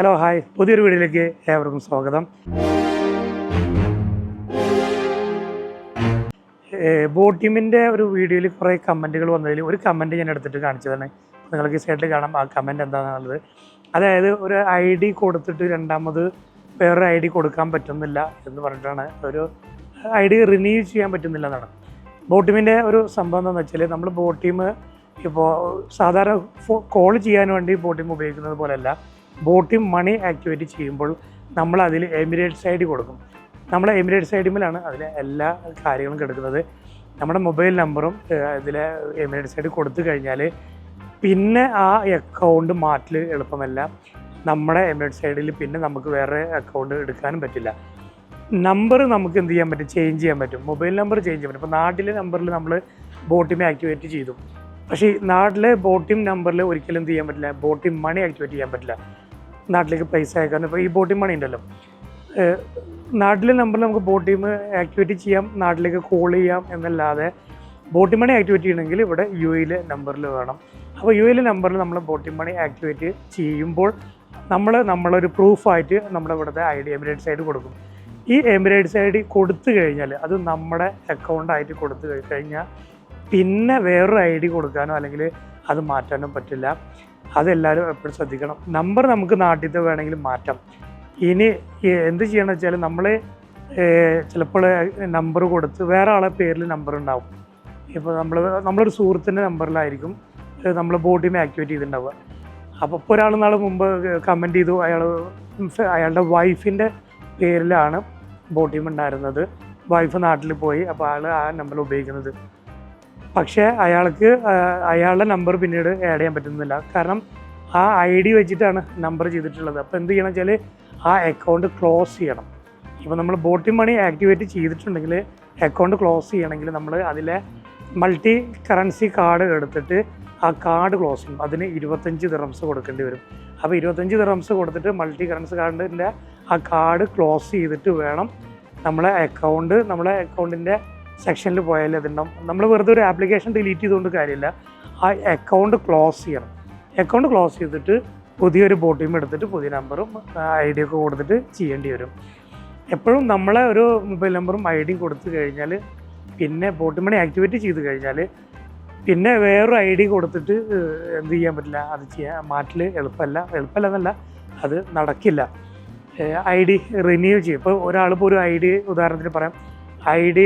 Hello hi. പുതിയൊരു വീഡിയോയിലേക്ക് ഏവർക്കും സ്വാഗതം. ബോട്ടിമിന്റെ ഒരു വീഡിയോയിൽ കുറേ കമന്റുകൾ വന്നതിൽ ഒരു കമന്റ് ഞാൻ എടുത്തിട്ട് കാണിച്ചതാണ്. നിങ്ങൾക്ക് സൈഡിൽ കാണാം ആ കമന്റ് എന്താണെന്നുള്ളത്. അതായത് ഒരു ഐ ഡി കൊടുത്തിട്ട് രണ്ടാമത് വേറൊരു ഐ ഡി കൊടുക്കാൻ പറ്റുന്നില്ല എന്ന് പറഞ്ഞിട്ടാണ്. ഒരു ഐ ഡി റിന്യൂ ചെയ്യാൻ പറ്റുന്നില്ല എന്നാണ്. ബോട്ടിമിന്റെ ഒരു സംഭവം എന്താണെന്ന് വെച്ചാൽ നമ്മൾ ബോട്ടിം ഇപ്പോൾ സാധാരണ കോൾ ചെയ്യാൻ വേണ്ടി ബോട്ടിം ഉപയോഗിക്കുന്നത് പോലെയല്ല. ബോട്ടിം മണി ആക്ടിവേറ്റ് ചെയ്യുമ്പോൾ നമ്മൾ അതിൽ എമിറേറ്റ്സ് ഐ ഡി കൊടുക്കും. നമ്മൾ എമിറേറ്റ്സ് ഐ ഡിമിലാണ് അതിലെ എല്ലാ കാര്യങ്ങളും കിടക്കുന്നത്. നമ്മുടെ മൊബൈൽ നമ്പറും ഇതിലെ എമിറേറ്റ്സ് ഐ ഡി കൊടുത്തു കഴിഞ്ഞാൽ പിന്നെ ആ അക്കൗണ്ട് മാറ്റൽ എളുപ്പമല്ല. നമ്മുടെ എമിറേറ്റ്സ് ഐ ഡിയിൽ പിന്നെ നമുക്ക് വേറെ അക്കൗണ്ട് എടുക്കാനും പറ്റില്ല. നമ്പർ നമുക്ക് എന്ത് ചെയ്യാൻ പറ്റും? ചേഞ്ച് ചെയ്യാൻ പറ്റും. മൊബൈൽ നമ്പർ ചേഞ്ച് ചെയ്യാൻ പറ്റും. ഇപ്പോൾ നാട്ടിലെ നമ്പറിൽ നമ്മൾ ബോട്ടിമെ ആക്ടിവേറ്റ് ചെയ്തു. പക്ഷേ നാട്ടിലെ ബോട്ടിം നമ്പറിൽ ഒരിക്കലും എന്ത് ചെയ്യാൻ പറ്റില്ല? ബോട്ടിം മണി ആക്ടിവേറ്റ് ചെയ്യാൻ പറ്റില്ല. നാട്ടിലേക്ക് പൈസ അയക്കാൻ ഇപ്പോൾ ഈ ബോട്ടിം പണി ഉണ്ടല്ലോ. നാട്ടിലെ നമ്പറിൽ നമുക്ക് ബോട്ടിം ആക്ടിവേറ്റ് ചെയ്യാം നാട്ടിലേക്ക് കോൾ ചെയ്യാം എന്നല്ലാതെ ബോട്ടിം പണി ആക്ടിവേറ്റ് ചെയ്യണമെങ്കിൽ ഇവിടെ യു എയിലെ നമ്പറിൽ വേണം. അപ്പോൾ യു എയിലെ നമ്പറിൽ നമ്മൾ ബോട്ടിം പണി ആക്ടിവേറ്റ് ചെയ്യുമ്പോൾ നമ്മൾ നമ്മളൊരു പ്രൂഫായിട്ട് നമ്മുടെ ഇവിടുത്തെ I D Emirates I D കൊടുക്കും. ഈ എമിറേറ്റ്സ് ഐ ഡി കൊടുത്തു കഴിഞ്ഞാൽ അത് നമ്മുടെ അക്കൗണ്ടായിട്ട് കൊടുത്തു കഴിഞ്ഞാൽ പിന്നെ വേറൊരു ഐ ഡി കൊടുക്കാനോ അല്ലെങ്കിൽ അത് മാറ്റാനോ പറ്റില്ല. അതെല്ലാവരും എപ്പോഴും ശ്രദ്ധിക്കണം. നമ്പർ നമുക്ക് നാട്ടിൽ വേണമെങ്കിൽ മാറ്റാം. ഇനി എന്ത് ചെയ്യണം വെച്ചാൽ നമ്മൾ ചിലപ്പോൾ നമ്പർ കൊടുത്ത് വേറെ ആളെ പേരിൽ നമ്പർ ഉണ്ടാവും. ഇപ്പോൾ നമ്മൾ നമ്മളൊരു സുഹൃത്തിന്റെ നമ്പറിലായിരിക്കും നമ്മൾ ബോട്ടിമേ ആക്ടിവേറ്റ് ചെയ്തിട്ടുണ്ടാവുക. അപ്പോൾ ഇപ്പോൾ ഒരാൾ നാൾ മുമ്പ് കമന്റ് ചെയ്തു അയാൾ അയാളുടെ വൈഫിന്റെ പേരിലാണ് ബോട്ടിം ഉണ്ടായിരുന്നത്. വൈഫ് നാട്ടിൽ പോയി അപ്പോൾ ആൾ ആ നമ്പർ ഉപയോഗിക്കുന്നത്. പക്ഷേ അയാൾക്ക് അയാളുടെ നമ്പർ പിന്നീട് ആഡ് ചെയ്യാൻ പറ്റുന്നില്ല. കാരണം ആ ഐ ഡി വെച്ചിട്ടാണ് നമ്പർ ചെയ്തിട്ടുള്ളത്. അപ്പോൾ എന്ത് ചെയ്യണം വെച്ചാൽ ആ അക്കൗണ്ട് ക്ലോസ് ചെയ്യണം. ഇപ്പോൾ നമ്മൾ ബോട്ടിംഗ് മണി ആക്ടിവേറ്റ് ചെയ്തിട്ടുണ്ടെങ്കിൽ അക്കൗണ്ട് ക്ലോസ് ചെയ്യണമെങ്കിൽ നമ്മൾ അതിലെ മൾട്ടി കറൻസി കാർഡ് എടുത്തിട്ട് ആ കാർഡ് ക്ലോസ് ചെയ്യും. അതിന് ഇരുപത്തഞ്ച് ദിറംസ് കൊടുക്കേണ്ടി വരും. അപ്പോൾ ഇരുപത്തഞ്ച് ദിറംസ് കൊടുത്തിട്ട് മൾട്ടി കറൻസി കാർഡിന്റെ ആ കാർഡ് ക്ലോസ് ചെയ്തിട്ട് വേണം നമ്മളെ അക്കൗണ്ട് നമ്മളെ അക്കൗണ്ടിന്റെ സെക്ഷനിൽ പോയാൽ അതുണ്ടാവും നമ്മൾ വെറുതെ ഒരു ആപ്ലിക്കേഷൻ ഡിലീറ്റ് ചെയ്തുകൊണ്ട് കാര്യമില്ല ആ അക്കൗണ്ട് ക്ലോസ് ചെയ്യണം. അക്കൗണ്ട് ക്ലോസ് ചെയ്തിട്ട് പുതിയൊരു ബോട്ടിയും എടുത്തിട്ട് പുതിയ നമ്പറും ഐ ഡി ഒക്കെ കൊടുത്തിട്ട് ചെയ്യേണ്ടി വരും. എപ്പോഴും നമ്മളെ ഒരു മൊബൈൽ നമ്പറും ഐ ഡിയും കൊടുത്തു കഴിഞ്ഞാൽ പിന്നെ ബോട്ടി മണി ആക്ടിവേറ്റ് ചെയ്ത് കഴിഞ്ഞാൽ പിന്നെ വേറൊരു ഐ ഡി കൊടുത്തിട്ട് എന്ത് ചെയ്യാൻ പറ്റില്ല. അത് ചെയ്യാൻ മാറ്റൽ എളുപ്പമല്ല എളുപ്പമല്ല എന്നല്ല അത് നടക്കില്ല. ഐ ഡി റിന്യൂ ചെയ്യും. ഇപ്പോൾ ഒരാളിപ്പോൾ ഒരു ഐ ഡി ഉദാഹരണത്തിന് പറയാം. ഐ ഡി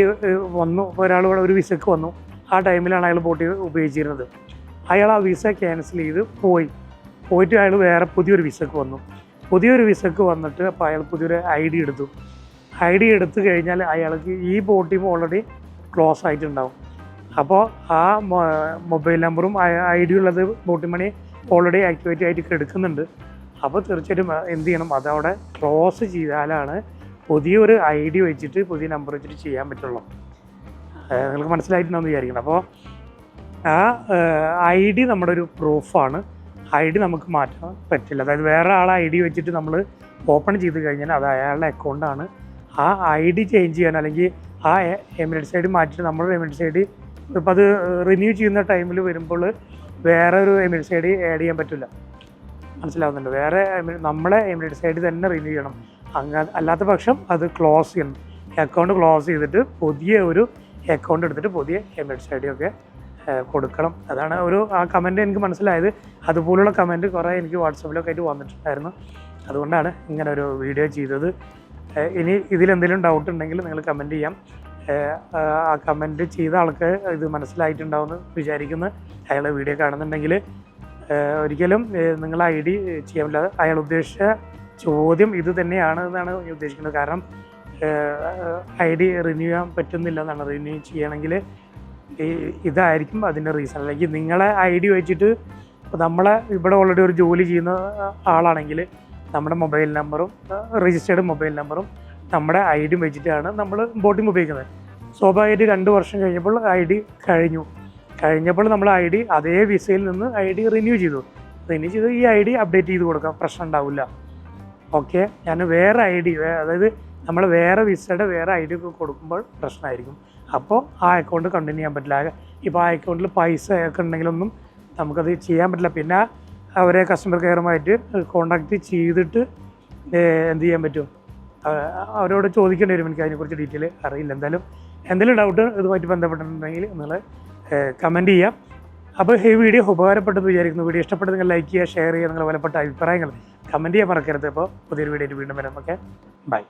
വന്നു. ഒരാൾ ഇവിടെ ഒരു വിസക്ക് വന്നു. ആ ടൈമിലാണ് അയാൾ ബോട്ട് ഉപയോഗിച്ചിരുന്നത്. അയാൾ ആ വിസ ക്യാൻസൽ ചെയ്ത് പോയി. പോയിട്ട് അയാൾ വേറെ പുതിയൊരു വിസക്ക് വന്നു. പുതിയൊരു വിസക്ക് വന്നിട്ട് അപ്പോൾ അയാൾ പുതിയൊരു ഐ ഡി എടുത്തു. ഐ ഡി എടുത്തു കഴിഞ്ഞാൽ അയാൾക്ക് ഈ ബോട്ടിം ഓൾറെഡി ക്ലോസ് ആയിട്ടുണ്ടാവും. അപ്പോൾ ആ മൊബൈൽ നമ്പറും ഐ ഡി ഉള്ളത് ബോട്ടി മണി ഓൾറെഡി ആക്ടിവേറ്റ് ആയിട്ട് എടുക്കുന്നുണ്ട് അപ്പോൾ തീർച്ചയായിട്ടും എന്ത് ചെയ്യണം? അതവിടെ ക്ലോസ് ചെയ്താലാണ് പുതിയൊരു ഐ ഡി വെച്ചിട്ട് പുതിയ നമ്പർ വെച്ചിട്ട് ചെയ്യാൻ പറ്റുള്ളൂ. നിങ്ങൾക്ക് മനസ്സിലായിട്ടുണ്ടെന്ന് വിചാരിക്കണം അപ്പോൾ ആ ഐ ഡി നമ്മുടെ ഒരു പ്രൂഫാണ് ഐ ഡി നമുക്ക് മാറ്റാൻ പറ്റില്ല. അതായത് വേറെ ആളെ ഐ ഡി വെച്ചിട്ട് നമ്മൾ ഓപ്പൺ ചെയ്ത് കഴിഞ്ഞാൽ അത് അയാളുടെ അക്കൗണ്ടാണ് ആ ഐ ഡി ചേഞ്ച് ചെയ്യാൻ അല്ലെങ്കിൽ ആ എമിറേറ്റ്സ് സൈഡ് മാറ്റിയിട്ട് നമ്മുടെ എമിറേറ്റ്സ് ഐ ഇപ്പം അത് റിന്യൂ ചെയ്യുന്ന ടൈമിൽ വരുമ്പോൾ വേറെ ഒരു എമിറേറ്റ്സ് സൈഡ് ആഡ് ചെയ്യാൻ പറ്റില്ല. മനസ്സിലാവുന്നുണ്ട്? വേറെ നമ്മളെ എമിറേറ്റ്സ് ഐ ഡി തന്നെ റിന്യൂ ചെയ്യണം. അങ്ങ അല്ലാത്ത പക്ഷം അത് ക്ലോസ് ചെയ്യണം. അക്കൗണ്ട് ക്ലോസ് ചെയ്തിട്ട് പുതിയ ഒരു അക്കൗണ്ട് എടുത്തിട്ട് പുതിയ എമിറേറ്റ്സ് ഐ ഡി ഒക്കെ കൊടുക്കണം. അതാണ് ഒരു ആ കമന്റ് എനിക്ക് മനസ്സിലായത്. അതുപോലുള്ള കമന്റ് കുറേ എനിക്ക് വാട്സപ്പിലൊക്കെ ആയിട്ട് വന്നിട്ടുണ്ടായിരുന്നു. അതുകൊണ്ടാണ് ഇങ്ങനെ ഒരു വീഡിയോ ചെയ്തത്. ഇനി ഇതിലെന്തെങ്കിലും ഡൗട്ട് ഉണ്ടെങ്കിൽ നിങ്ങൾ കമന്റ് ചെയ്യാം. ആ കമന്റ് ചെയ്ത ആൾക്ക് ഇത് മനസ്സിലായിട്ടുണ്ടാവുമെന്ന് വിചാരിക്കുന്നു. അയാൾ വീഡിയോ കാണുന്നുണ്ടെങ്കിൽ ഒരിക്കലും നിങ്ങൾ ഐ ഡി ചെയ്യാൻ പറ്റില്ല അയാൾ ഉദ്ദേശിച്ച ചോദ്യം ഇത് തന്നെയാണ് എന്നാണ് ഉദ്ദേശിക്കുന്നത്. കാരണം ഐ ഡി റിന്യൂ ചെയ്യാൻ പറ്റുന്നില്ല എന്നാണ് റിന്യൂ ചെയ്യണമെങ്കിൽ ഇതായിരിക്കും അതിന്റെ റീസൺ. അല്ലെങ്കിൽ നിങ്ങളെ ഐ ഡി വെച്ചിട്ട് നമ്മളെ ഇവിടെ ഓൾറെഡി ഒരു ജോലി ചെയ്യുന്ന ആളാണെങ്കിൽ നമ്മുടെ മൊബൈൽ നമ്പറും രജിസ്റ്റേർഡ് മൊബൈൽ നമ്പറും നമ്മുടെ ഐ ഡിയും വെച്ചിട്ടാണ് നമ്മൾ ബോട്ടിംഗ് ഉപയോഗിക്കുന്നത്. സ്വാഭാവികമായിട്ട് രണ്ട് വർഷം കഴിഞ്ഞപ്പോൾ ഐ ഡി കഴിഞ്ഞു. കഴിഞ്ഞപ്പോൾ നമ്മൾ ഐ ഡി അതേ വിസയിൽ നിന്ന് ഐ ഡി റിന്യൂ ചെയ്തു. റിന്യൂ ചെയ്ത് ഈ ഐ ഡി അപ്ഡേറ്റ് ചെയ്ത് കൊടുക്കാം. പ്രശ്നം ഉണ്ടാവില്ല. ഓക്കെ ഞാൻ വേറെ ഐ ഡി അതായത് നമ്മൾ വേറെ വിസയുടെ വേറെ ഐ ഡി ഒക്കെ കൊടുക്കുമ്പോൾ പ്രശ്നമായിരിക്കും. അപ്പോൾ ആ അക്കൗണ്ട് കണ്ടിന്യൂ ചെയ്യാൻ പറ്റില്ല. ഇപ്പോൾ ആ അക്കൗണ്ടിൽ പൈസ ഒക്കെ ഉണ്ടെങ്കിലൊന്നും നമുക്കത് ചെയ്യാൻ പറ്റില്ല. പിന്നെ അവരെ കസ്റ്റമർ കെയറുമായിട്ട് കോണ്ടാക്ട് ചെയ്തിട്ട് എന്ത് ചെയ്യാൻ പറ്റും? അവരോട് ചോദിക്കേണ്ടി വരും. എനിക്ക് അതിനെക്കുറിച്ച് ഡീറ്റെയിൽ അറിയില്ല. എന്തായാലും എന്തെങ്കിലും ഡൗട്ട് ഇതുമായിട്ട് ബന്ധപ്പെട്ടിട്ടുണ്ടെങ്കിൽ നിങ്ങൾ കമന്റ് ചെയ്യാം. അപ്പോൾ ഈ വീഡിയോ ഉപകാരപ്പെട്ടെന്ന് വിചാരിക്കുന്നു. വീഡിയോ ഇഷ്ടപ്പെട്ട് നിങ്ങൾ ലൈക്ക് ചെയ്യുക ഷെയർ ചെയ്യുക നിങ്ങളുടെ വിലപ്പെട്ട അഭിപ്രായങ്ങൾ കമന്റ് ചെയ്യാൻ മറക്കരുത്. അപ്പോൾ പുതിയൊരു വീഡിയോ വീണ്ടും വരാം. Okay bye